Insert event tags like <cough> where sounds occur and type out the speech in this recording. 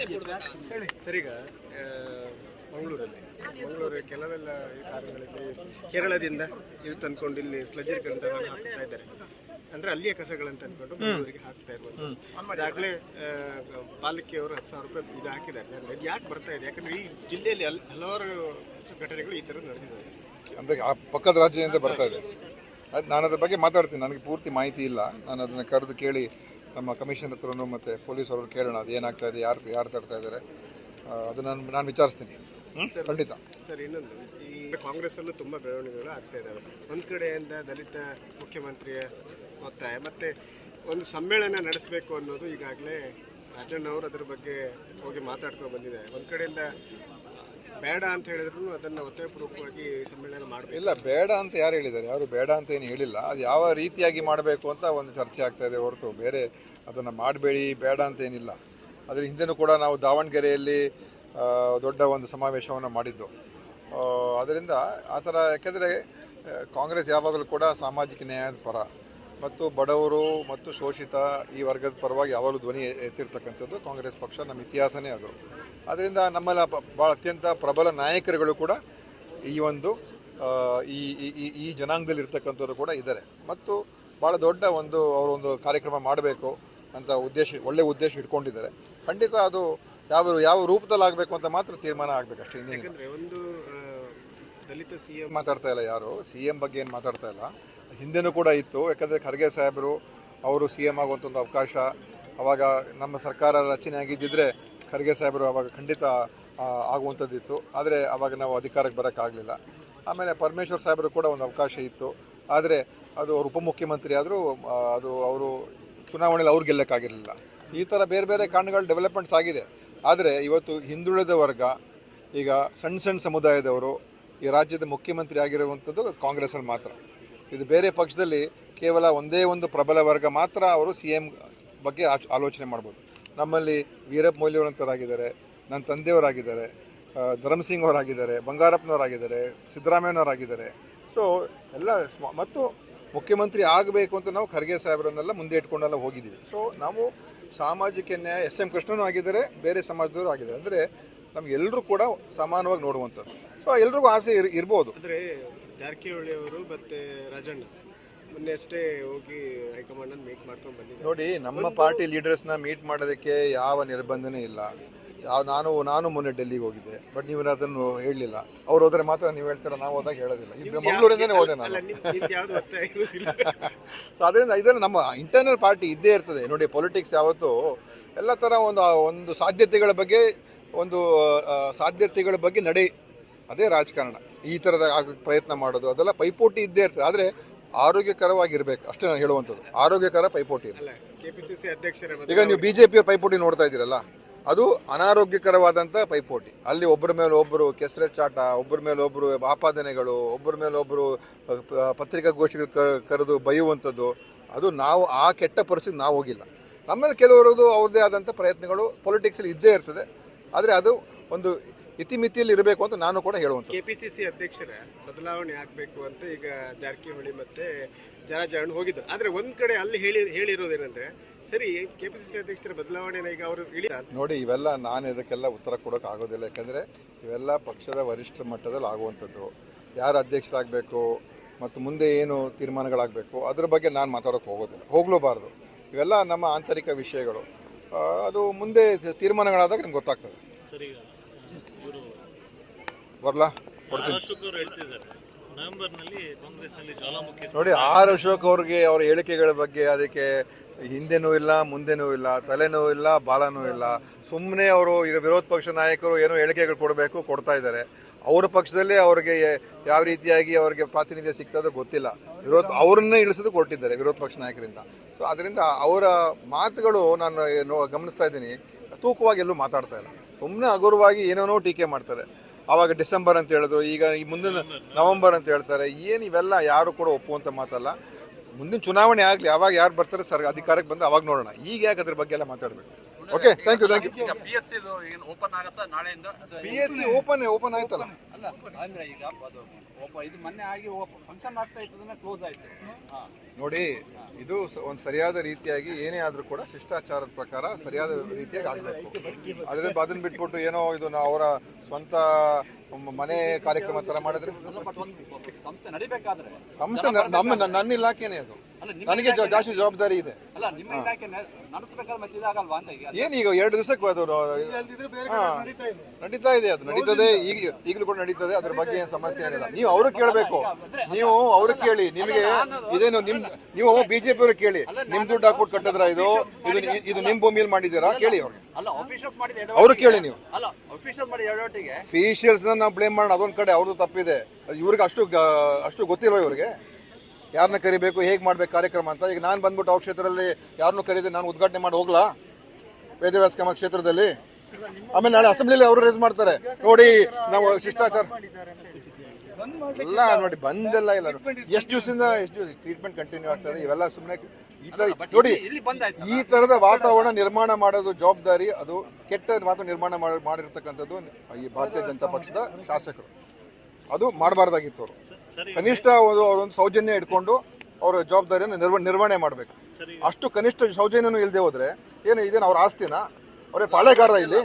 Sir ಸರಿಗ ಮಂಗಳೂರಲ್ಲಿ. ಮಂಗಳೂರು ಕೆಲವೆಲ್ಲ ಈ ಕೇರಳದಿಂದ ಇದು ತಂದ್ಕೊಂಡು ಇಲ್ಲಿ ಸ್ಲಜರ್ ಗ್ರಂಥಗಳನ್ನು ಹಾಕ್ತಾ ಇದ್ದಾರೆ. ಅಂದ್ರೆ ಅಲ್ಲಿಯ ಕಸಗಳನ್ನು ತಂದ್ಕೊಂಡು ಮಂಗಳೂರಿಗೆ ಹಾಕ್ತಾ ಇರ್ಬೋದು. ಅದಾಗಲೇ ಪಾಲಿಕೆಯವರು ಹತ್ತು ಸಾವಿರ ರೂಪಾಯಿ ಇದು ಹಾಕಿದ್ದಾರೆ. ಅದು ಇದು ಯಾಕೆ ಬರ್ತಾ ಇದೆ? ಯಾಕಂದ್ರೆ ಈ ಜಿಲ್ಲೆಯಲ್ಲಿ ಹಲ್- ಹಲವಾರು ಘಟನೆಗಳು ಈ ತರ ನಡೆದಿದ್ದಾರೆ ಅಂದ್ರೆ ಆ ಪಕ್ಕದ ರಾಜ್ಯದಿಂದ ಬರ್ತಾ ಇದೆ. ಅದು ನಾನು ಅದ್ರ ಬಗ್ಗೆ ಮಾತಾಡ್ತೀನಿ. ನನಗೆ ಪೂರ್ತಿ ಮಾಹಿತಿ ಇಲ್ಲ. ನಾನು ಅದನ್ನ ಕರೆದು ಕೇಳಿ ನಮ್ಮ ಕಮಿಷನ್ ಹತ್ರನೂ ಮತ್ತು ಪೊಲೀಸ್ ಅವ್ರನ್ನ ಕೇಳೋಣ ಅದು ಏನಾಗ್ತಾ ಇದೆ ಯಾರು ಯಾರು ತರ್ತಾ ಇದ್ದಾರೆ. ಅದು ನಾನು ನಾನು ವಿಚಾರಿಸ್ತೀನಿ? ಖಂಡಿತ. ಸರ್ ಇನ್ನೊಂದು. ಈ ಕಾಂಗ್ರೆಸ್ ತುಂಬ ತುಂಬಾ ಬೆಳವಣಿಗೆಗಳು ಆಗ್ತಾ ಇದ್ದಾವೆ ಒಂದು ಕಡೆಯಿಂದ ದಲಿತ ಮುಖ್ಯಮಂತ್ರಿಯ ಒತ್ತಾಯ ಮತ್ತೆ ಒಂದು ಸಮ್ಮೇಳನ ನಡೆಸಬೇಕು ಅನ್ನೋದು ಈಗಾಗಲೇ ರಾಜಣ್ಣ ಅವರು ಅದ್ರ ಬಗ್ಗೆ ಹೋಗಿ ಮಾತಾಡ್ಕೊಂಡು ಬಂದಿದ್ದಾರೆ. ಒಂದು ಕಡೆಯಿಂದ ಬೇಡ ಅಂತ ಹೇಳಿದ್ರು ಅದನ್ನ ಒತ್ತಾಯಪೂರ್ವಕವಾಗಿ ಸಮ್ಮೇಳನ ಮಾಡಬೇಕು. ಇಲ್ಲ, ಬೇಡ ಅಂತ ಯಾರು ಹೇಳಿದ್ದಾರೆ? ಯಾರು ಬೇಡ ಅಂತ ಏನು ಹೇಳಿಲ್ಲ. ಅದು ಯಾವ ರೀತಿಯಾಗಿ ಮಾಡಬೇಕು ಅಂತ ಒಂದು ಚರ್ಚೆ ಆಗ್ತಾ ಇದೆ ಹೊರತು. ಬೇರೆ ಅದನ್ನು ಮಾಡಬೇಡಿ, ಬೇಡ ಅಂತ ಏನಿಲ್ಲ. ಅದರ ಹಿಂದೆನೂ ಕೂಡ ನಾವು ದಾವಣಗೆರೆಯಲ್ಲಿ ದೊಡ್ಡ ಒಂದು ಸಮಾವೇಶವನ್ನು ಮಾಡಿದ್ದು. ಅದರಿಂದ ಆ ಥರ, ಯಾಕೆಂದರೆ ಕಾಂಗ್ರೆಸ್ ಯಾವಾಗಲೂ ಕೂಡ ಸಾಮಾಜಿಕ ನ್ಯಾಯದ ಪರ. ಮತ್ತು ಬಡವರು ಮತ್ತು ಶೋಷಿತ ಈ ವರ್ಗದ ಪರವಾಗಿ ಯಾವಾಗಲೂ ಧ್ವನಿ ಎತ್ತಿರ್ತಕ್ಕಂಥದ್ದು ಕಾಂಗ್ರೆಸ್ ಪಕ್ಷ, ನಮ್ಮ ಇತಿಹಾಸನೇ ಅದು. ಅದರಿಂದ ನಮ್ಮಲ್ಲ ಭಾಳ ಅತ್ಯಂತ ಪ್ರಬಲ ನಾಯಕರುಗಳು ಕೂಡ ಈ ಒಂದು ಈ ಈ- ಜನಾಂಗದಲ್ಲಿ ಇರ್ತಕ್ಕಂಥವ್ರು ಕೂಡ ಇದ್ದಾರೆ. ಮತ್ತು ಭಾಳ ದೊಡ್ಡ ಒಂದು ಅವರೊಂದು ಕಾರ್ಯಕ್ರಮ ಮಾಡಬೇಕು ಅಂತ ಉದ್ದೇಶ ಒಳ್ಳೆ ಉದ್ದೇಶ ಇಟ್ಕೊಂಡಿದ್ದಾರೆ. ಖಂಡಿತ ಅದು ಯಾವ ಯಾವ ರೂಪದಲ್ಲಿ ಆಗಬೇಕು ಅಂತ ಮಾತ್ರ ತೀರ್ಮಾನ ಆಗಬೇಕು ಅಷ್ಟೇ ಇನ್ನೇನಿಲ್ಲ ಒಂದು ದಲಿತ ಸಿ ಎಂ ಮಾತಾಡ್ತಾ ಇಲ್ಲ ಯಾರು? ಸಿ ಎಂ ಬಗ್ಗೆ ಏನು ಮಾತಾಡ್ತಾ ಇಲ್ಲ? ಹಿಂದೆನೂ ಕೂಡ ಇತ್ತು. ಯಾಕಂದರೆ ಖರ್ಗೆ ಸಾಹೇಬರು ಅವರು ಸಿ ಎಂ ಆಗುವಂಥ ಒಂದು ಅವಕಾಶ ಅವಾಗ ನಮ್ಮ ಸರ್ಕಾರ ರಚನೆ ಆಗಿದ್ದಿದ್ರೆ ಖರ್ಗೆ ಸಾಹೇಬರು ಅವಾಗ ಖಂಡಿತ ಆಗುವಂಥದ್ದಿತ್ತು. ಆದರೆ ಅವಾಗ ನಾವು ಅಧಿಕಾರಕ್ಕೆ ಬರೋಕ್ಕಾಗಲಿಲ್ಲ. ಆಮೇಲೆ ಪರಮೇಶ್ವರ್ ಸಾಹೇಬರು ಕೂಡ ಒಂದು ಅವಕಾಶ ಇತ್ತು. ಆದರೆ ಅದು ಅವರು ಉಪಮುಖ್ಯಮಂತ್ರಿ ಆದರೂ ಅದು ಅವರು ಚುನಾವಣೆಯಲ್ಲಿ ಅವ್ರು ಗೆಲ್ಲಕ್ಕಾಗಿರಲಿಲ್ಲ. ಈ ಥರ ಬೇರೆ ಬೇರೆ ಕಾರಣಗಳು ಡೆವಲಪ್ಮೆಂಟ್ಸ್ ಆಗಿದೆ. ಆದರೆ ಇವತ್ತು ಹಿಂದುಳಿದ ವರ್ಗ, ಈಗ ಸಣ್ಣ ಸಣ್ಣ ಸಮುದಾಯದವರು ಈ ರಾಜ್ಯದ ಮುಖ್ಯಮಂತ್ರಿ ಆಗಿರುವಂಥದ್ದು ಕಾಂಗ್ರೆಸ್ಸಲ್ಲಿ ಮಾತ್ರ. ಇದು ಬೇರೆ ಪಕ್ಷದಲ್ಲಿ ಕೇವಲ ಒಂದೇ ಒಂದು ಪ್ರಬಲ ವರ್ಗ ಮಾತ್ರ ಅವರು ಸಿ ಎಂ ಬಗ್ಗೆ ಆಲೋಚನೆ ಮಾಡ್ಬೋದು. ನಮ್ಮಲ್ಲಿ ವೀರಪ್ಪ ಮೌಲ್ಯವಂತರಾಗಿದ್ದಾರೆ ನನ್ನ ತಂದೆಯವರಾಗಿದ್ದಾರೆ ಧರ್ಮಸಿಂಗ್ ಅವರಾಗಿದ್ದಾರೆ ಬಂಗಾರಪ್ಪನವರಾಗಿದ್ದಾರೆ, ಸಿದ್ದರಾಮಯ್ಯನವರಾಗಿದ್ದಾರೆ. ಸೊ ಎಲ್ಲ ಮತ್ತು ಮುಖ್ಯಮಂತ್ರಿ ಆಗಬೇಕು ಅಂತ ನಾವು ಖರ್ಗೆ ಸಾಹೇಬರನ್ನೆಲ್ಲ ಮುಂದೆ ಇಟ್ಕೊಂಡೆಲ್ಲ ಹೋಗಿದ್ದೀವಿ. ಸೊ ನಾವು ಸಾಮಾಜಿಕ ನ್ಯಾಯ, ಎಸ್ ಎಂ ಕೃಷ್ಣನೂ ಆಗಿದ್ದಾರೆ, ಬೇರೆ ಸಮಾಜದವರು ಆಗಿದ್ದಾರೆ. ಅಂದರೆ ನಮ್ಗೆಲ್ಲರೂ ಕೂಡ ಸಮಾನವಾಗಿ ನೋಡುವಂಥದ್ದು. ಸೊ ಎಲ್ರಿಗೂ ಆಸೆ ಇರ್, ಇರ್ಬೋದು. ಅಂದರೆ ಜಾರಕಿಹೊಳಿ ಅವರು ಮತ್ತೆ ರಾಜಣ್ಣ. ಮೊನ್ನೆ ಅಷ್ಟೇ ಹೋಗಿ ಹೈಕಮಾಂಡ್ ಅನ್ನು ಮೀಟ್ ಮಾಡ್ಕೊಂಡು ಬಂದಿದ್ದೆ. ನೋಡಿ ನಮ್ಮ ಪಾರ್ಟಿ ಲೀಡರ್ಸ್ನ ಮೀಟ್ ಮಾಡೋದಕ್ಕೆ ಯಾವ ನಿರ್ಬಂಧನೇ ಇಲ್ಲ. ಯಾವ ನಾನು ನಾನು ಮೊನ್ನೆ ಡೆಲ್ಲಿಗೆ ಹೋಗಿದ್ದೆ ಬಟ್ ನೀವು ಅದನ್ನು ಹೇಳಲಿಲ್ಲ. ಅವ್ರು ಹೋದ್ರೆ ಮಾತ್ರ ನೀವು ಹೇಳ್ತೀರ? ನಾವು ಹೋದಾಗ ಹೇಳೋದಿಲ್ಲ. ಈಗ ಮಂಗಳೂರಿಂದನೇ ಹೋದೆ ನಾನು. ಯಾವ್ದು ಸೊ <laughs> ಅದರಿಂದ ಇದನ್ನು ನಮ್ಮ ಇಂಟರ್ನಲ್ ಪಾರ್ಟಿ ಇದ್ದೇ ಇರ್ತದೆ. ನೋಡಿ ಪೊಲಿಟಿಕ್ಸ್ ಯಾವತ್ತು ಎಲ್ಲ ಥರ ಒಂದು ಒಂದು ಸಾಧ್ಯತೆಗಳ ಬಗ್ಗೆ ಒಂದು ಆ, ಸಾಧ್ಯತೆಗಳ ಬಗ್ಗೆ ನಡೆ ಅದೇ ರಾಜಕಾರಣ. ಈ ಥರದ ಪ್ರಯತ್ನ ಮಾಡೋದು ಅದೆಲ್ಲ ಪೈಪೋಟಿ ಇದ್ದೇ ಇರ್ತದೆ. ಆದರೆ ಆರೋಗ್ಯಕರವಾಗಿರ್ಬೇಕು. ಅಷ್ಟೇ ನಾನು ಹೇಳುವಂಥದ್ದು. ಆರೋಗ್ಯಕರ ಪೈಪೋಟಿ ಅಲ್ಲ ಕೆಪಿಸಿಸಿ ಅಧ್ಯಕ್ಷರ ಈಗ ನೀವು ಬಿ ಜೆ ಪಿಯ ಪೈಪೋಟಿ ನೋಡ್ತಾ ಇದ್ದೀರಲ್ಲ ಅದು ಅನಾರೋಗ್ಯಕರವಾದಂಥ ಪೈಪೋಟಿ. ಅಲ್ಲಿ ಒಬ್ಬರ ಮೇಲೆ ಒಬ್ಬರು ಕೆಸರೆ ಚಾಟ ಒಬ್ಬರ ಮೇಲೆ ಒಬ್ಬರು ಆಪಾದನೆಗಳು ಒಬ್ಬರ ಮೇಲೆ ಒಬ್ಬರು ಪತ್ರಿಕಾಗೋಷ್ಠಿಗಳು ಕರೆದು ಬೈಯುವಂಥದ್ದು ಅದು ನಾವು ಆ ಕೆಟ್ಟ ಪರಿಸ್ಥಿತಿ ನಾವು ಹೋಗಿಲ್ಲ. ನಮ್ಮಲ್ಲಿ ಕೆಲವರದು ಅವ್ರದ್ದೇ ಆದಂಥ ಪ್ರಯತ್ನಗಳು ಪೊಲಿಟಿಕ್ಸಲ್ಲಿ ಇದ್ದೇ ಇರ್ತದೆ. ಆದರೆ ಅದು ಒಂದು ಇತಿಮಿತಿಯಲ್ಲಿ ಇರಬೇಕು ಅಂತ ನಾನು ಕೂಡ ಹೇಳುವಂಥದ್ದು. ಕೆಪಿಸಿಸಿ ಅಧ್ಯಕ್ಷರ ಬದಲಾವಣೆ ಆಗಬೇಕು ಅಂತ ಈಗ ಜಾರಕಿಹೊಳಿ ಮತ್ತೆ ಜರಾಜಾಣ್ ಹೋಗಿದ್ದರು ಆದ್ರೆ ಒಂದು ಕಡೆ ಅಲ್ಲಿ ಹೇಳಿ ಹೇಳಿರೋದೇನಂದ್ರೆ ಸರಿ ಕೆಪಿಸಿಸಿ ಅಧ್ಯಕ್ಷರ ಬದಲಾವಣೆನ ಈಗ ಅವರು ಇಳಿ ನೋಡಿ ಇವೆಲ್ಲ ನಾನು ಇದಕ್ಕೆಲ್ಲ ಉತ್ತರ ಕೊಡೋಕೆ ಆಗೋದಿಲ್ಲ. ಯಾಕಂದರೆ ಇವೆಲ್ಲ ಪಕ್ಷದ ವರಿಷ್ಠ ಮಟ್ಟದಲ್ಲಿ ಆಗುವಂಥದ್ದು. ಯಾರು ಅಧ್ಯಕ್ಷರಾಗಬೇಕು ಮತ್ತು ಮುಂದೆ ಏನು ತೀರ್ಮಾನಗಳಾಗಬೇಕು ಅದ್ರ ಬಗ್ಗೆ ನಾನು ಮಾತಾಡೋಕೆ ಹೋಗೋದಿಲ್ಲ. ಹೋಗ್ಲೂಬಾರ್ದು. ಇವೆಲ್ಲ ನಮ್ಮ ಆಂತರಿಕ ವಿಷಯಗಳು. ಅದು ಮುಂದೆ ತೀರ್ಮಾನಗಳಾದಾಗ ನಿಮ್ಗೆ ಗೊತ್ತಾಗ್ತದೆ. ಸರಿ ಬರ್ಲಾ? ನೋಡಿ ಆರ್ ಅಶೋಕ್ ಅವ್ರಿಗೆ ಅವ್ರ ಹೇಳಿಕೆಗಳ ಬಗ್ಗೆ ಅದಕ್ಕೆ ಹಿಂದೆನೂ ಇಲ್ಲ ಮುಂದೆನೂ ಇಲ್ಲ ತಲೆನೂ ಇಲ್ಲ ಬಾಲನೂ ಇಲ್ಲ. ಸುಮ್ಮನೆ ಅವರು ಈಗ ವಿರೋಧ ಪಕ್ಷ ನಾಯಕರು ಏನೋ ಹೇಳಿಕೆಗಳು ಕೊಡಬೇಕು ಕೊಡ್ತಾ ಇದ್ದಾರೆ. ಅವ್ರ ಪಕ್ಷದಲ್ಲಿ ಅವ್ರಿಗೆ ಯಾವ ರೀತಿಯಾಗಿ ಅವ್ರಿಗೆ ಪ್ರಾತಿನಿಧ್ಯ ಸಿಗ್ತದೋ ಗೊತ್ತಿಲ್ಲ. ವಿರೋಧ ಅವ್ರನ್ನೇ ಇಳಿಸೋದು ಕೊಟ್ಟಿದ್ದಾರೆ ವಿರೋಧ ಪಕ್ಷ ನಾಯಕರಿಂದ. ಸೊ ಅದರಿಂದ ಅವರ ಮಾತುಗಳು ನಾನು ಗಮನಿಸ್ತಾ ಇದ್ದೀನಿ. ತೂಕವಾಗಿ ಎಲ್ಲೂ ಮಾತಾಡ್ತಾ ಇಲ್ಲ. ಸುಮ್ಮನೆ ಹಗುರವಾಗಿ ಏನೇನೋ ಟೀಕೆ ಮಾಡ್ತಾರೆ. ಆವಾಗ ಡಿಸೆಂಬರ್ ಅಂತ ಹೇಳಿದ್ರು ಈಗ ಈ ಮುಂದಿನ ನವೆಂಬರ್ ಅಂತ ಹೇಳ್ತಾರೆ. ಏನು ಇವೆಲ್ಲ ಯಾರು ಕೂಡ ಒಪ್ಪುವಂತ ಮಾತಲ್ಲ. ಮುಂದಿನ ಚುನಾವಣೆ ಆಗಲಿ, ಅವಾಗ ಯಾರು ಬರ್ತಾರೆ ಸರ್, ಅಧಿಕಾರಕ್ಕೆ ಬಂದು ಅವಾಗ ನೋಡೋಣ. ಈಗ ಯಾಕೆ ಅದ್ರ ಬಗ್ಗೆ ಎಲ್ಲ ಮಾತಾಡಬೇಕು? Okay thank you thank you ಈಗ ಪಿ ಎಚ್ ಸಿ ಏನು ಓಪನ್ ಆಗತ್ತಾ? ನಾಳೆಯಿಂದ ಅಥವಾ P H C open open ಆಯ್ತಲ್ಲ? ಅಲ್ಲ ಅಂದ್ರೆ ಈಗ ಅದು ಒಬ್ಬ ಇದು ಮೊನ್ನೆ ಆಗಿ ಫಂಕ್ಷನ್ ಆಗ್ತಾ ಇತ್ತು ಕ್ಲೋಸ್ ಆಯ್ತು. ಹಾ. ನೋಡಿ ಇದು ಒಂದು ಸರಿಯಾದ ರೀತಿಯಾಗಿ ಏನೇ ಆದ್ರೂ ಕೂಡ ಶಿಷ್ಟಾಚಾರದ ಪ್ರಕಾರ ಸರಿಯಾದ ರೀತಿಯಾಗಿ ಆಗಬೇಕು. ಅದರಿಂದ ಅದನ್ನ ಬಿಟ್ಬಿಟ್ಟು ಏನೋ ಇದು ಅವರ ಸ್ವಂತ ಮನೆ ಕಾರ್ಯಕ್ರಮ ತರ ಮಾಡಿದ್ರೆ? ಸಂಸ್ಥೆ ನಡಿಬೇಕಾದ್ರೆ. ಸಂಸ್ಥೆ ನಮ್ಮ ನನ್ನ ಇಲಾಖೆನೇ ಅದು. ನನಗೆ ಜಾಸ್ತಿ ಜವಾಬ್ದಾರಿ ಇದೆ. ಏನೀಗ ಎರಡು ದಿವಸಕ್ಕೆ. ನಡೀತಾ ಇದೆ. ಅದು ನಡೀತದೆ. ಈಗ ಈಗಲೂ ಕೂಡ ನಡೀತದೆ. ಅದ್ರ ಬಗ್ಗೆ ಏನು ಸಮಸ್ಯೆ ಏನಿಲ್ಲ. ನೀವು ಅವ್ರಿಗೆ ಕೇಳಬೇಕು. ನೀವು ಅವ್ರಿಗೆ ಕೇಳಿ. ನಿಮಗೆ ಇದೇನು ನಿಮ್ ನೀವು ಬಿಜೆಪಿ ಅವ್ರಿಗೆ ಕೇಳಿ. ನಿಮ್ ದುಡ್ಡು ಹಾಕ್ಬಿಟ್ಟು ಕಟ್ಟದ್ರ ಇದು? ಇದು ಇದು ನಿಮ್ ಭೂಮಿಯಲ್ಲಿ ಮಾಡಿದ್ದೀರಾ? ಕೇಳಿ ಅವ್ರಿಗೆ ಅವ್ರು ಕೇಳಿ ನೀವು. ಫಿಶಿಯಲ್ಸ್ ನಾವು ಬ್ಲೇಮ್ ಮಾಡೋಣ. ಅದೊಂದ್ ಕಡೆ ಅವ್ರದ್ದು ತಪ್ಪಿದೆ. ಅದು ಇವ್ರಿಗೆ ಅಷ್ಟು ಅಷ್ಟು ಗೊತ್ತಿಲ್ವ ಇವ್ರಿಗೆ? ಯಾರನ್ನ ಕರಿಬೇಕು ಹೇಗೆ ಮಾಡ್ಬೇಕು ಕಾರ್ಯಕ್ರಮ ಅಂತ. ಈಗ ನಾನು ಬಂದ್ಬಿಟ್ಟು ಅವ್ರ ಕ್ಷೇತ್ರದಲ್ಲಿ ಯಾರನ್ನೂ ಕರೀದೆ ನಾನು ಉದ್ಘಾಟನೆ ಮಾಡಿ ಹೋಗ್ಲಾ? ವೇದವ್ಯಾಸ ಕಮ ಕ್ಷೇತ್ರದಲ್ಲಿ? ಆಮೇಲೆ ನಾಳೆ ಅಸೆಂಬ್ಲಿಲಿ ಅವರು ರೇಸ್ ಮಾಡ್ತಾರೆ. ನೋಡಿ ನಾವು ಶಿಷ್ಟಾಚಾರ ಇಲ್ಲ ನೋಡಿ ಬಂದೆಲ್ಲ ಇಲ್ಲ. ಎಷ್ಟು ದಿವಸದಿಂದ ಎಷ್ಟು ಟ್ರೀಟ್ಮೆಂಟ್ ಕಂಟಿನ್ಯೂ ಆಗ್ತದೆ ಇವೆಲ್ಲ ಸುಮ್ಮನೆ ಈ ತರ ನೋಡಿ ಈ ತರದ ವಾತಾವರಣ ನಿರ್ಮಾಣ ಮಾಡೋದು ಜವಾಬ್ದಾರಿ ಅದು ಕೆಟ್ಟ ವಾತಾವರಣ ನಿರ್ಮಾಣ ಮಾಡಿ- ಮಾಡಿರ್ತಕ್ಕಂಥದ್ದು ಈ ಭಾರತೀಯ ಜನತಾ ಪಕ್ಷದ ಶಾಸಕರು. ಅದು ಮಾಡಬಾರ್ದಾಗಿತ್ತು ಅವರು. ಕನಿಷ್ಠ ಒಂದು ಅವರೊಂದು ಸೌಜನ್ಯ ಇಟ್ಕೊಂಡು ಅವರ ಜವಾಬ್ದಾರಿಯನ್ನು ನಿರ್ವ ನಿರ್ವಹಣೆ ಮಾಡಬೇಕು. ಅಷ್ಟು ಕನಿಷ್ಠ ಸೌಜನ್ಯನೂ ಇಲ್ಲದೆ ಹೋದ್ರೆ ಏನು ಇದೇನು ಅವ್ರ ಆಸ್ತಿನ? ಅವರೇ ಪಾಳೆಗಾರ ಇಲ್ಲಿ